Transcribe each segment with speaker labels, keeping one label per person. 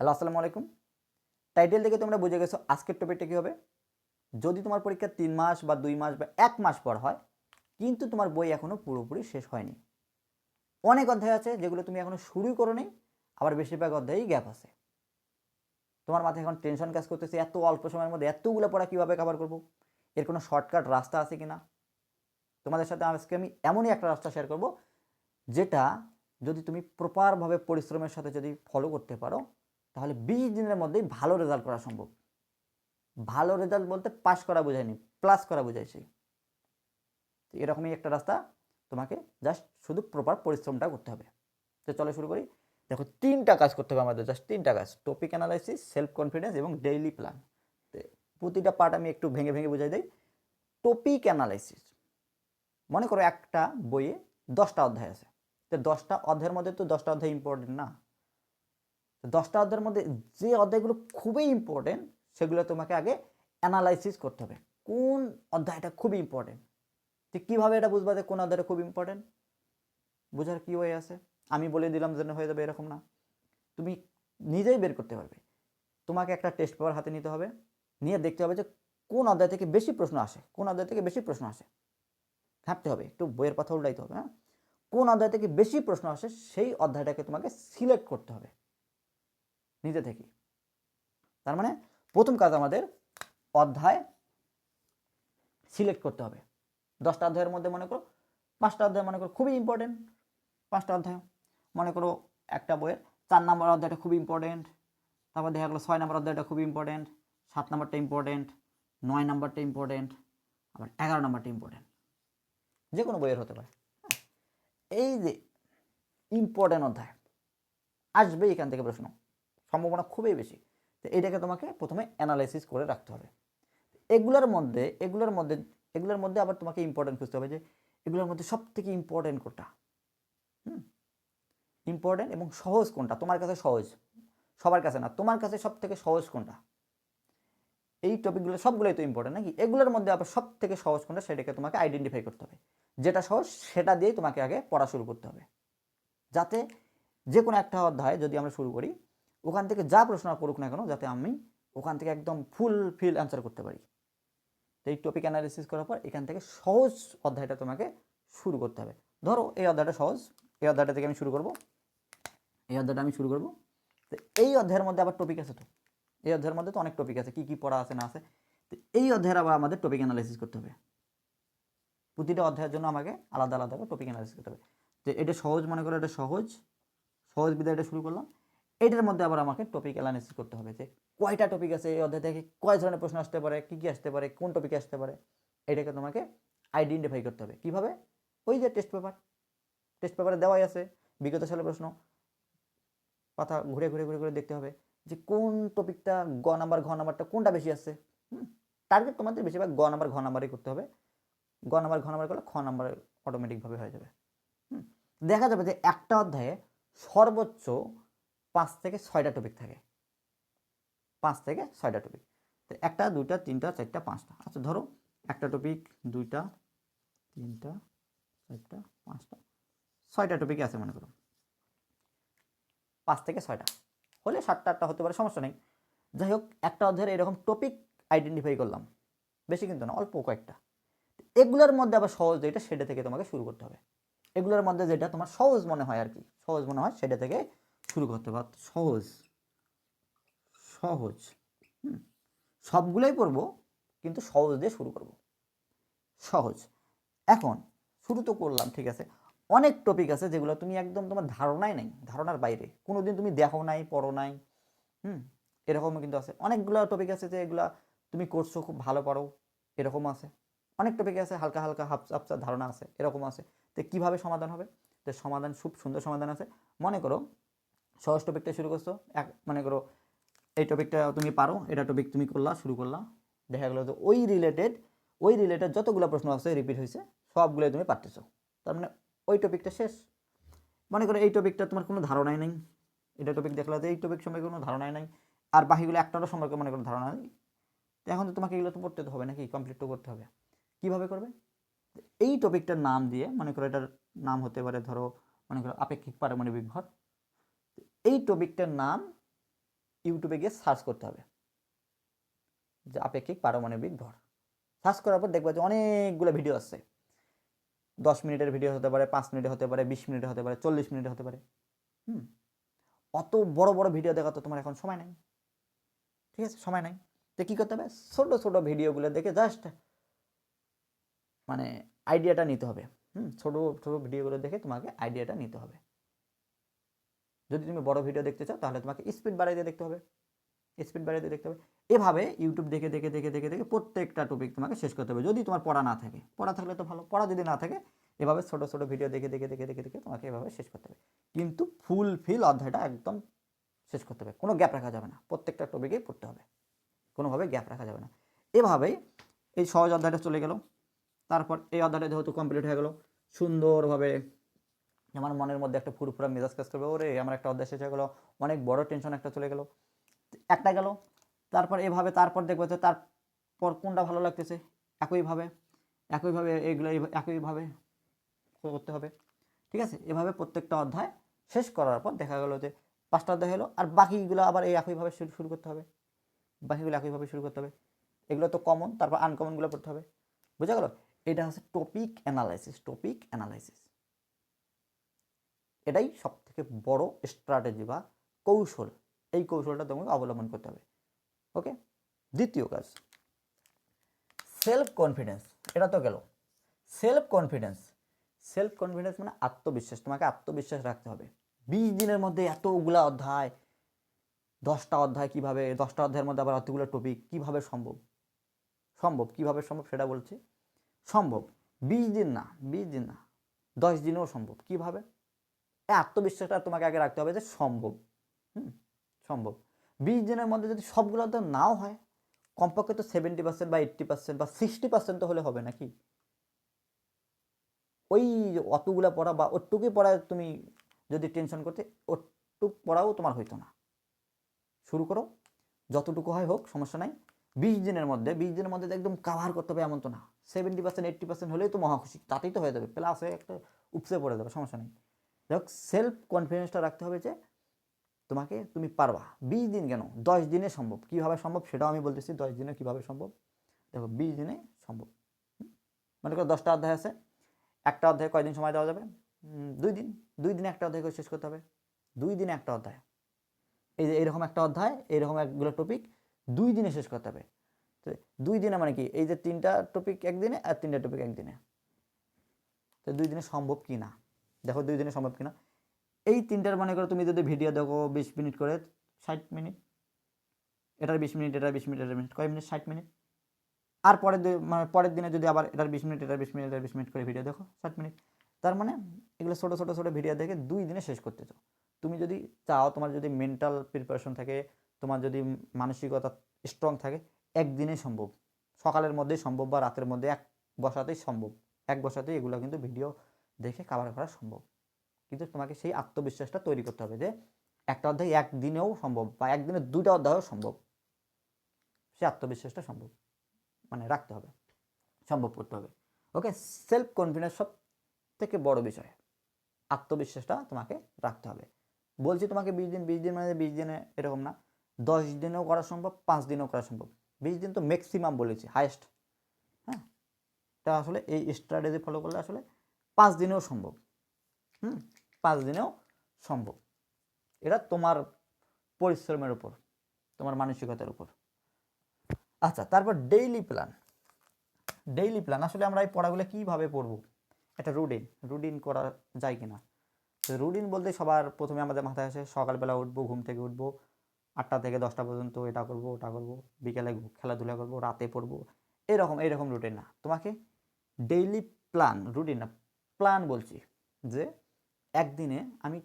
Speaker 1: Hello, আসসালামু আলাইকুম। Title থেকে তোমরা বুঝে গেছো আজকের টপিকটা কী হবে? যদি তোমার পরীক্ষা তিন মাস বা দুই মাস বা এক মাস পর হয়, কিন্তু তোমার বই এখনও পুরোপুরি শেষ হয়নি। অনেক অধ্যায় আছে যেগুলো তুমি এখনও শুরুই করো নি আবার বেশিরভাগ অধ্যায়েই গ্যাপ আছে। তোমার মাথায় এখন টেনশন কাজ করতেছে, এত অল্প সময়ের মধ্যে এতগুলো পড়া কীভাবে কভার করব? এর কোনো শর্টকাট রাস্তা আছে কি না তোমাদের সাথে আজকে আমি এমনই একটা রাস্তা শেয়ার করব, যেটা যদি তুমি প্রপারভাবে পরিশ্রমের সাথে যদি ফলো করতে পারো তাহলে বিশ দিনের মধ্যেই ভালো রেজাল্ট করা সম্ভব। ভালো রেজাল্ট বলতে পাস করা বোঝায়নি প্লাস করা বোঝাইছি। এরকমই একটা রাস্তা তোমাকে জাস্ট শুধু প্রপার পরিশ্রমটা করতে হবে। তো চলো শুরু করি। দেখো, তিনটা কাজ করতে হবে আমাদের জাস্ট তিনটা কাজ। টপিক অ্যানালাইসিস সেলফ কনফিডেন্স এবং ডেইলি প্ল্যান প্রতিটা পার্ট আমি একটু ভেঙে ভেঙে বুঝাই দিই। টপিক অ্যানালাইসিস মনে করো একটা বইয়ে দশটা অধ্যায় আছে। তো দশটা অধ্যায়ের মধ্যে তো দশটা অধ্যায় ইম্পর্টেন্ট না? দশটা অধ্যায়ের মধ্যে যে অধ্যায়গুলো খুবই ইম্পর্টেন্ট সেগুলো তোমাকে আগে অ্যানালাইসিস করতে হবে। কোন অধ্যায়টা খুবই ইম্পর্টেন্ট তো কীভাবে এটা বুঝবা যে কোন অধ্যায়টা খুব ইম্পর্টেন্ট বোঝার কী হয়ে আছে? আমি বলে দিলাম যেন হয়ে যাবে এরকম না। তুমি নিজেই বের করতে পারবে। তোমাকে একটা টেস্ট পেপার হাতে নিতে হবে। নিয়ে দেখতে হবে যে কোন অধ্যায় থেকে বেশি প্রশ্ন আসে, কোন অধ্যায় থেকে বেশি প্রশ্ন আসে। ঘাঁটতে হবে, একটু বইয়ের কথা উল্টাইতে হবে হ্যাঁ? কোন অধ্যায় থেকে বেশি প্রশ্ন আসে, সেই অধ্যায়টাকে তোমাকে সিলেক্ট করতে হবে। নিজে থেকে। তার মানে প্রথম কাজ আমাদের অধ্যায় সিলেক্ট করতে হবে। দশটা অধ্যায়ের মধ্যে মনে করো, পাঁচটা অধ্যায় মনে করো খুবই ইম্পর্টেন্ট পাঁচটা অধ্যায় মনে করো একটা বইয়ের চার নম্বর অধ্যায়টা খুব ইম্পর্টেন্ট তারপর দেখা গেলো ছয় নম্বর অধ্যায়টা খুব ইম্পর্টেন্ট সাত নম্বরটা ইম্পর্টেন্ট নয় নম্বরটা ইম্পর্টেন্ট আবার এগারো নম্বরটা ইম্পর্টেন্ট যে কোনো বইয়ের হতে পারে। এই যে ইম্পর্টেন্ট অধ্যায়, আসবে এখান থেকে প্রশ্ন। সম্ভাবনা খুবই বেশি। তো এটাকে তোমাকে প্রথমে অ্যানালাইসিস করে রাখতে হবে। এগুলোর মধ্যে এগুলোর মধ্যে এগুলোর মধ্যে আবার তোমাকে ইম্পর্টেন্ট খুঁজতে হবে যে এগুলোর মধ্যে সব থেকে ইম্পর্টেন্ট কোনটা? হুম? ইম্পর্টেন্ট এবং সহজ কোনটা? তোমার কাছে সহজ। সবার কাছে না, তোমার কাছে সব থেকে সহজ কোনটা? এই টপিকগুলো সবগুলোই তো ইম্পর্টেন্ট নাকি? এগুলোর মধ্যে আবার সব থেকে সহজ কোনটা সেটাকে তোমাকে আইডেন্টিফাই করতে হবে। যেটা সহজ, সেটা দিয়েই তোমাকে আগে পড়া শুরু করতে হবে। যাতে যে কোনো একটা অধ্যায় যদি আমরা শুরু করি ওখান থেকে যা প্রশ্ন করুক না কেন, যাতে আমি ওখান থেকে একদম ফুল ফিল অ্যান্সার করতে পারি। তো এই টপিক অ্যানালিসিস করার পর এখান থেকে সহজ অধ্যায়টা তোমাকে শুরু করতে হবে। ধরো এই অধ্যায়টা সহজ, এই অধ্যায়টা থেকে আমি শুরু করব। এই অধ্যায়টা আমি শুরু করব। তো এই অধ্যায়ের মধ্যে আবার টপিক আছে তো। এই অধ্যায়ের মধ্যে তো অনেক টপিক আছে, কী কী পড়া আছে, না আছে। তো এই অধ্যায়ের আবার আমাদের টপিক অ্যানালাইসিস করতে হবে। প্রতিটা অধ্যায়ের জন্য আমাকে আলাদা আলাদা টপিক অ্যানালাইসিস করতে হবে। তো এটা সহজ মনে করো, এটা সহজ। সহজ বিদ্যাটা শুরু করলাম। এটার মধ্যে আবার আমাকে টপিক অ্যানালাইসিস করতে হবে যে কয়টা টপিক আছে এই অধ্যায় থেকে, কয় ধরনের প্রশ্ন আসতে পারে, কী কী আসতে পারে, কোন টপিকে আসতে পারে, এটাকে তোমাকে আইডেন্টিফাই করতে হবে। কীভাবে? ওই যে টেস্ট পেপার টেস্ট পেপারে দেওয়াই আছে, বিগত সালের প্রশ্ন। পাতা ঘুরে ঘুরে ঘুরে ঘুরে দেখতে হবে যে কোন টপিকটা গ নাম্বার ঘ নাম্বারটা কোনটা বেশি আছে টার্গেট তোমাদের বেশিরভাগ গ নাম্বার ঘ নাম্বারই করতে হবে। গ নাম্বার ঘ নাম্বার করলে খ নাম্বার অটোমেটিকভাবে হয়ে যাবে। দেখা যাবে যে একটা অধ্যায়ে সর্বোচ্চ পাঁচ থেকে ছয়টা টপিক থাকে। পাঁচ থেকে ছয়টা টপিক তো একটা, দুইটা, তিনটা, চারটা, পাঁচটা। আচ্ছা ধরো একটা টপিক দুইটা, তিনটা, চারটা, পাঁচটা, ছয়টা টপিক আছে মনে করো। পাঁচ থেকে ছয়টা। হলে সাতটা, আটটা হতে পারে, সমস্যা নেই। যাই হোক, একটা অধ্যায়ের এরকম টপিক আইডেন্টিফাই করলাম। বেশি কিন্তু না, অল্প কয়েকটা। এগুলোর মধ্যে আবার সহজ যেটা, সেটা থেকে তোমাকে শুরু করতে হবে। এগুলোর মধ্যে যেটা তোমার সহজ মনে হয় আর কি, সহজ মনে হয় সেটা থেকে শুরু করতে হবে সহজ। সহজ। সবগুলোই পড়ব, কিন্তু সহজ দিয়ে শুরু করব। সহজ। এখন শুরু তো করলাম, ঠিক আছে। অনেক টপিক আছে যেগুলো তুমি একদম তোমার ধারণাই নেই, ধারণার বাইরে। কোনো দিন তুমি দেখো নাই, পড়ো নাই, হুম? এরকমও কিন্তু আছে। অনেকগুলো টপিক আছে যে এগুলা তুমি করছ, খুব ভালো পারো, এরকম আছে। অনেক টপিক আছে, হালকা হালকা হাফসা হাফসা ধারণা আছে, এরকম আছে। তো কীভাবে সমাধান হবে? তো সমাধান, খুব সুন্দর সমাধান আছে। মনে করো সহজ টপিকটা শুরু করছ। এক, মনে করো, এই টপিকটা তুমি পারো, এটা টপিক তুমি করলা, শুরু করলা। দেখা গেলো যে ওই রিলেটেড ওই রিলেটেড যতগুলো প্রশ্ন আছে রিপিট হয়েছে, সবগুলোই তুমি পারতেছো। তার মানে ওই টপিকটা শেষ। মনে করো এই টপিকটা তোমার কোনো ধারণাই নেই। এটা টপিক দেখলা যে এই টপিক সম্পর্কে কোনো ধারণাই নাই। আর বাকিগুলো একটারও সম্পর্কে মনে করো ধারণা নেই। এখন তো তোমাকে এগুলো তো পড়তে তো হবে নাকি? কমপ্লিট তো করতে হবে। কীভাবে করবে? এই টপিকটার নাম দিয়ে, মনে করো এটার নাম হতে পারে, ধরো, মনে করো আপেক্ষিক পারমাণবিক ভর। এই টপিকটার নাম ইউটিউবে গিয়ে সার্চ করতে হবে। যে আপেক্ষিক পারমাণবিক ভর। সার্চ করার পর দেখবা যে অনেকগুলো ভিডিও আসছে দশ মিনিটের ভিডিও হতে পারে, পাঁচ মিনিটে হতে পারে, বিশ মিনিটে হতে পারে, চল্লিশ মিনিটে হতে পারে। হুম? অত বড় বড় ভিডিও দেখা তো তোমার এখন সময় নাই। ঠিক আছে? সময় নাই। তো কী করতে হবে? ছোটো ছোটো ভিডিওগুলো দেখে জাস্ট মানে আইডিয়াটা নিতে হবে। হুম? ছোটো ছোটো ভিডিওগুলো দেখে তোমাকে আইডিয়াটা নিতে হবে। যদি তুমি বড় ভিডিও দেখতে চাও, তাহলে তোমাকে স্পিড বাড়াই দিয়ে দেখতে হবে। স্পিড বাড়াই দিয়ে দেখতে হবে। এভাবে ইউটিউব দেখে দেখে দেখে দেখে দেখে প্রত্যেকটা টপিক তোমাকে শেষ করতে হবে। যদি তোমার পড়া না থাকে, পড়া থাকলে তো ভালো। পড়া যদি না থাকে, এভাবে ছোটো ছোটো ভিডিও দেখে দেখে দেখে দেখে দেখে তোমাকে এভাবে শেষ করতে হবে। কিন্তু ফুল ফিল অধ্যায়টা একদম শেষ করতে হবে। কোনো গ্যাপ রাখা যাবে না। প্রত্যেকটা টপিকেই পড়তে হবে। কোনোভাবে গ্যাপ রাখা যাবে না। এভাবেই এই সহজ অধ্যায়টা চলে গেল। তারপর এই অধ্যায়টা যেহেতু কমপ্লিট হয়ে গেল, সুন্দরভাবে আমার মনের মধ্যে একটা ফুরফুরা মেজাজ কাজ করবে। ওরে, আমার একটা অধ্যায় শেষ হয়ে গেলো, অনেক বড় টেনশন একটা চলে গেল। একটা গেল, তারপর এভাবে, তারপর দেখব যে তারপর কোনটা ভালো লাগতেছে? একইভাবে একইভাবে এইগুলো একইভাবে করতে হবে। ঠিক আছে? এভাবে প্রত্যেকটা অধ্যায় শেষ করার পর দেখা গেলো যে পাঁচটা অধ্যায় হলো, আর বাকিগুলো আবার এই একইভাবে শুরু শুরু করতে হবে। বাকিগুলো একইভাবে শুরু করতে হবে। এগুলো তো কমন তারপর আনকমনগুলো পড়তে হবে। বুঝা গেল? এটা হচ্ছে টপিক অ্যানালাইসিস টপিক অ্যানালাইসিস এটাই সব থেকে বড় স্ট্র্যাটেজি বা কৌশল। এই কৌশলটা তোমাকে অবলম্বন করতে হবে। ওকে দ্বিতীয় কাজ। সেলফ কনফিডেন্স এটা তো গেল। সেলফ কনফিডেন্স সেলফ কনফিডেন্স মানে আত্মবিশ্বাস, তোমাকে আত্মবিশ্বাস রাখতে হবে। বিশ দিনের মধ্যে এতগুলা অধ্যায়, দশটা অধ্যায় কীভাবে, দশটা অধ্যায়ের মধ্যে আবার অতগুলো টপিক কীভাবে সম্ভব? সম্ভব, কীভাবে সম্ভব সেটা বলছি। সম্ভব। বিশ দিন না, বিশ দিন না, দশ দিনেও সম্ভব। কীভাবে? এই আত্মবিশ্বাসটা তোমাকে আগে রাখতে হবে যে সম্ভব। হুম, সম্ভব। বিশ দিনের মধ্যে যদি সবগুলো তো নাও হয়, কমপক্ষে তো সেভেন্টি পার্সেন্ট বা এইট্টি পার্সেন্ট বা সিক্সটি পার্সেন্ট তো হলে হবে নাকি? ওই অতগুলা পড়া বা ওটুকুই পড়া তুমি যদি টেনশন করতে, ওটুক পড়াও তোমার হইতো না। শুরু করো। যতটুকু হয় হোক, সমস্যা নাই। বিশ দিনের মধ্যে, বিশ দিনের মধ্যে একদম কাভার করতে হবে এমন তো না। সেভেন্টি পার্সেন্ট এইট্টি পার্সেন্ট হলেই তো মহাখুশি তাতেই তো হয়ে যাবে। প্লাস হয়ে একটা উপসে পড়ে যাবে, সমস্যা নেই। যাই সেলফ কনফিডেন্সটা রাখতে হবে যে তোমাকে তুমি পারবা। বিশ দিন কেন? দশ দিনে সম্ভব। কীভাবে সম্ভব সেটাও আমি বলতেছি, দশ দিনে কীভাবে সম্ভব? দেখো, বিশ দিনে সম্ভব। মনে করো দশটা অধ্যায় আছে। একটা অধ্যায়ে কয়দিন সময় দেওয়া যাবে? দুই দিন। দুই দিনে একটা অধ্যায় করে শেষ করতে হবে। দুই দিনে একটা অধ্যায়। এই যে এরকম একটা অধ্যায়, এরকম একগুলো টপিক দুই দিনে শেষ করতে হবে। তো দুই দিনে মানে কি? এই যে তিনটা টপিক একদিনে আর তিনটা টপিক একদিনে। তো দুই দিনে সম্ভব কি না? দেখো দুই দিনে সম্ভব কি না এই তিনটার মনে করো তুমি যদি ভিডিও দেখো বিশ মিনিট করে, ষাট মিনিট, এটার বিশ মিনিট, এটার বিশ মিনিট, এটার মিনিট, কয় মিনিট? ষাট মিনিট। আর পরের মানে পরের দিনে যদি আবার এটার বিশ মিনিট, এটার বিশ মিনিট, এটার বিশ মিনিট করে ভিডিও দেখো, ষাট মিনিট। তার মানে এগুলো ছোটো ছোটো ছোটো ভিডিও দেখে দুই দিনে শেষ করতে চাও। তুমি যদি চাও, তোমার যদি মেন্টাল প্রিপারেশন থাকে, তোমার যদি মানসিকতা স্ট্রং থাকে, একদিনে সম্ভব। সকালের মধ্যেই সম্ভব বা রাতের মধ্যে এক বসাতেই সম্ভব। এক বসাতেই এগুলো কিন্তু ভিডিও দেখে কাভার করা সম্ভব। কিন্তু তোমাকে সেই আত্মবিশ্বাসটা তৈরি করতে হবে যে একটা অধ্যায় একদিনেও সম্ভব বা একদিনে দুইটা অধ্যায়ও সম্ভব। সে আত্মবিশ্বাসটা সম্ভব। মানে রাখতে হবে। সম্ভব করতে হবে। ওকে সেলফ কনফিডেন্স সব থেকে বড় বিষয়। আত্মবিশ্বাসটা তোমাকে রাখতে হবে। বলছি তোমাকে বিশ দিন বিশ দিন মানে বিশ দিনে এরকম না। দশ দিনেও করা সম্ভব, পাঁচ দিনেও করা সম্ভব। বিশ দিন তো ম্যাক্সিমাম বলেছি হায়েস্ট হ্যাঁ? তা আসলে এই স্ট্র্যাটেজি ফলো করলে আসলে পাঁচ দিনেও সম্ভব। হুম, পাঁচ দিনেও সম্ভব। এটা তোমার পরিশ্রমের উপর, তোমার মানসিকতার উপর। আচ্ছা তারপর ডেইলি প্ল্যান ডেইলি প্ল্যান আসলে আমরা এই পড়াগুলো কীভাবে পড়ব? একটা রুটিন রুটিন করা যায় কিনা? তো রুটিন বলতে সবার প্রথমে আমাদের মাথায় আসে, সকালবেলা উঠবো, ঘুম থেকে উঠবো, আটটা থেকে দশটা পর্যন্ত এটা করব, ওটা করব, বিকেলে খেলাধুলা করব, রাতে পড়ব, এরকম এরকম রুটিন না। তোমাকে ডেইলি প্ল্যান রুটিন না প্ল্যান বলছি যে একদিনে আমি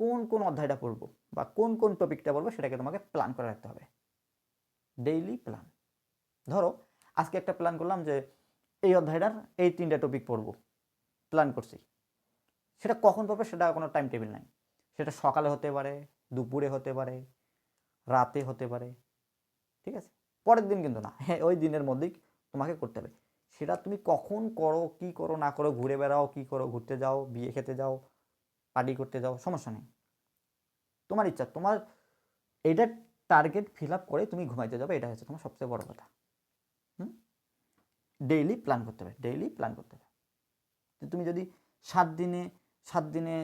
Speaker 1: কোন কোন অধ্যায়টা পড়ব বা কোন কোন টপিকটা পড়ব সেটাকে তোমাকে প্ল্যান করে রাখতে হবে। Daily plan. ধরো, আজকে একটা প্ল্যান করলাম যে এই অধ্যায়টার এই তিনটা টপিক পড়ব, প্ল্যান করছি। সেটা কখন পড়বে সেটা কোনো টাইম টেবিল নাই। সেটা সকালে হতে পারে, দুপুরে হতে পারে, রাতে হতে পারে, ঠিক আছে? পরের দিন কিন্তু না হ্যাঁ ওই দিনের মধ্যেই তোমাকে করতে হবে। সেটা তুমি কখন করো, কি করো, না করো, ঘুরে বেড়াও, কি করো, ঘুরতে যাও, বিয়ে খেতে যাও পার্টি করতে যাও, সমস্যা নেই। তোমার ইচ্ছা, তোমার এইটার টার্গেট ফিল আপ করে তুমি ঘুমাইতে যাবে এটা হচ্ছে তোমার সবচেয়ে বড় কথা। হুম? ডেইলি প্ল্যান করতে হবে ডেইলি প্ল্যান করতে হবে। তুমি যদি সাত দিনে সাত দিনে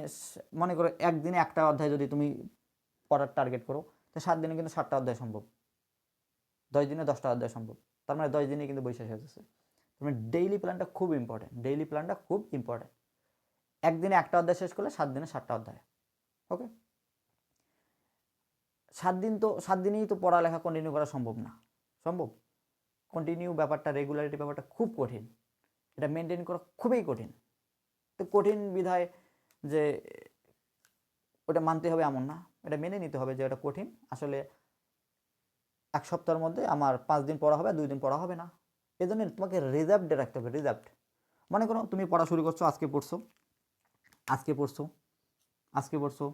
Speaker 1: মনে করো একদিনে একটা অধ্যায় যদি তুমি পড়ার টার্গেট করো, তো সাত দিনে কিন্তু সাতটা অধ্যায় সম্ভব। দশ দিনে দশটা অধ্যায় সম্ভব। তার মানে দশ দিনে কিন্তু বই শেষ হয়ে যাচ্ছে। তার মানে ডেইলি প্ল্যানটা খুব ইম্পর্টেন্ট ডেইলি প্ল্যানটা খুব ইম্পর্টেন্ট একদিনে একটা অধ্যায় শেষ করলে সাত দিনে সাতটা অধ্যায় ওকে সাত দিন তো, সাত দিনেই তো পড়ালেখা কন্টিনিউ করা সম্ভব না, সম্ভব? কন্টিনিউ ব্যাপারটা রেগুলারিটি ব্যাপারটা খুব কঠিন। এটা মেনটেন করা খুবই কঠিন। তো কঠিন বিধায় যে ওটা মানতে হবে এমন না, এটা মেনে নিতে হবে যে এটা কঠিন। আসলে এক সপ্তাহের মধ্যে আমার পাঁচ দিন পড়া হবে, দুই দিন পড়া হবে না। এই জন্য তোমাকে রিজার্ভ ডে রাখতে হবে রিজার্ভ মনে করো তুমি পড়া শুরু করছ, আজকে পড়ছো আজকে পড়ছো আজকে পড়ছো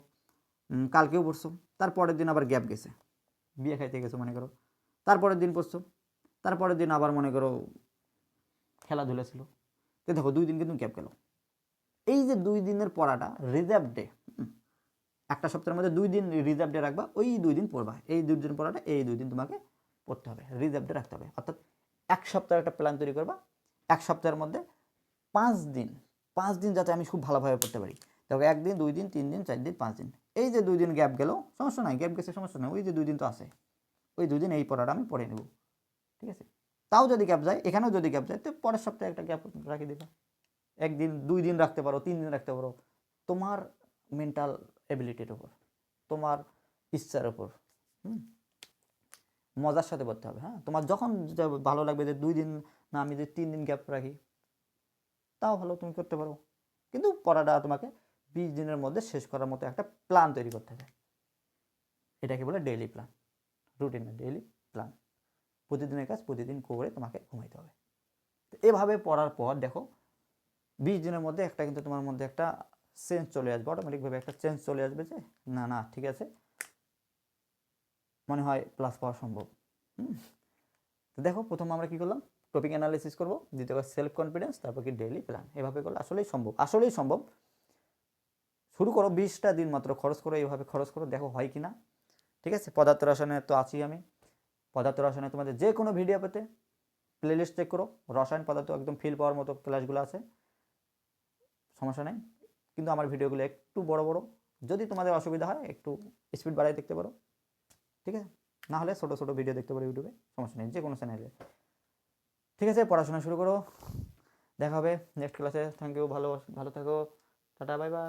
Speaker 1: কালকেও পড়ছো, তারপরের দিন আবার গ্যাপ গেছে। বিয়ে খাইতে গেছো মনে করো। তারপরের দিন পড়ছো, তারপরের দিন আবার মনে করো খেলাধুলা ছিল। তো দেখো, দুই দিন কিন্তু গ্যাপ গেল। এই যে দুই দিনের পড়াটা রিজার্ভ ডে একটা সপ্তাহের মধ্যে দুই দিন রিজার্ভ ডে রাখবা, ওই দুই দিন পড়বা। এই দুই দিন পড়াটা, এই দুই দিন তোমাকে পড়তে হবে রিজার্ভ ডে রাখতে হবে। অর্থাৎ সপ্তাহের একটা প্ল্যান তৈরি করবা। এক সপ্তাহের মধ্যে পাঁচ দিন পাঁচ দিন যাতে আমি খুব ভালোভাবে পড়তে পারি। তবে একদিন, দুই দিন, তিন দিন, চার দিন, পাঁচ দিন। এই যে দুই দিন গ্যাপ গেল, সমস্যা নাই গ্যাপ গেছে, সমস্যা নাই। ওই যে দুই দিন তো আছে। ওই দুই দিন এই পড়াটা আমি পড়ে নেব। ঠিক আছে? তাও যদি গ্যাপ যায়, এখানেও যদি গ্যাপ যায়, তো পরের সপ্তাহে একটা গ্যাপ রাখি দিবা। একদিন, দুই দিন রাখতে পারো, তিন দিন রাখতে পারো। তোমার মেন্টাল এবিলিটির উপর, তোমার ইচ্ছার উপর, হুম? মজার সাথে পড়তে হবে হ্যাঁ? তোমার যখন ভালো লাগবে যে দুই দিন না, আমি যে তিন দিন গ্যাপ রাখি, তাও ভালো, তুমি করতে পারো। কিন্তু পড়াটা তোমাকে বিশ দিনের মধ্যে শেষ করার মতো একটা প্ল্যান তৈরি করতে হবে। এটাকে বলে daily plan routine daily plan প্রতিদিনের কাজ প্রতিদিন করে তোমাকে ঘুমাইতে হবে। তো এভাবে পড়ার পর দেখো, বিশ দিনের মধ্যে একটা কিন্তু তোমার মধ্যে একটা চেঞ্জ চলে আসবে অটোমেটিকভাবে একটা চেঞ্জ চলে আসবে যে, না না, ঠিক আছে মনে হয় প্লাস পাওয়া সম্ভব। তো দেখো, প্রথম আমরা কি করলাম? টপিক অ্যানালিসিস করব, দ্বিতীয় সেলফ কনফিডেন্স তারপর কি ডেইলি প্ল্যান এভাবে করলে আসলেই সম্ভব আসলেই সম্ভব। শুরু করো, বিশটা দিন মাত্র খরচ করো এইভাবে খরচ করো, দেখো হয় কি না ঠিক আছে? পদার্থ রসায়নে তো আছি আমি। পদার্থ রসায়নে তোমাদের যে কোনো ভিডিও পেতে প্লেলিস্ট চেক করো। রসায়ন পদার্থ একদম ফিল পাওয়ার মতো ক্লাসগুলো আছে। সমস্যা নেই। কিন্তু আমার ভিডিওগুলো একটু বড় বড়। যদি তোমাদের অসুবিধা হয়, একটু স্পিড বাড়াই দেখতে পারো। ঠিক আছে? না হলে ছোটো ছোটো ভিডিও দেখতে পারো ইউটিউবে সমস্যা নেই যে কোনো চ্যানেলে ঠিক আছে, পড়াশোনা শুরু করো। দেখা হবে নেক্সট ক্লাসে থ্যাংক ইউ ভালো ভালো থাকো। Tata bye bye